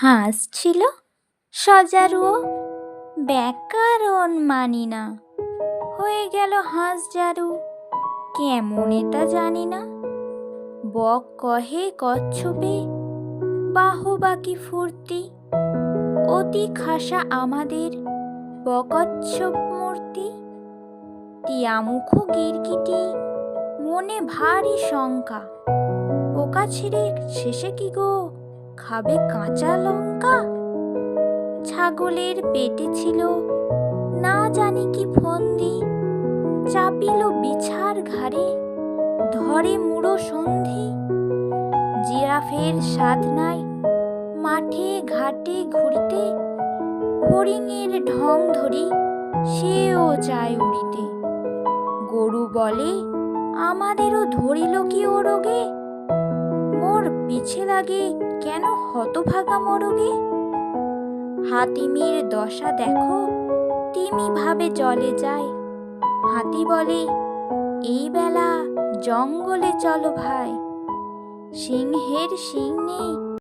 হাঁস ছিল সজারুও ব্যাকরণ মানি না। হয়ে গেল হাঁস জারু। কেমন এটা জানি না। বক কহে কচ্ছপে বাহু বাকি ফুর্তি? অতি খাসা আমাদের বকচ্ছপ মূর্তি। টিয়ামুখ গিরগিটি, মনে ভারী শঙ্কা। পোকা ছিঁড়ে শেষে কি গো? খাবে কাঁচা লঙ্কা? ছাগলের পেটে ছিল না জানি কি ফন্দি। চাপিল বিছার ঘাড়ে, ধরে মুড়ো সন্ধি। জিরাফের নাই মাঠে ঘাটে ঘুরিতে, হরিণের ঢং ধরি সেও চায় উড়িতে। গরু বলে, আমাদেরও ধরিল কি ও রোগে? মোর পিছে লাগে কেন হতভাগা মরগে হাতিমির দশা দেখো তিমি ভাবে জলে যায়। হাতি বলে, এই বেলা জঙ্গলে চলো ভাই। সিংহের সিং নেই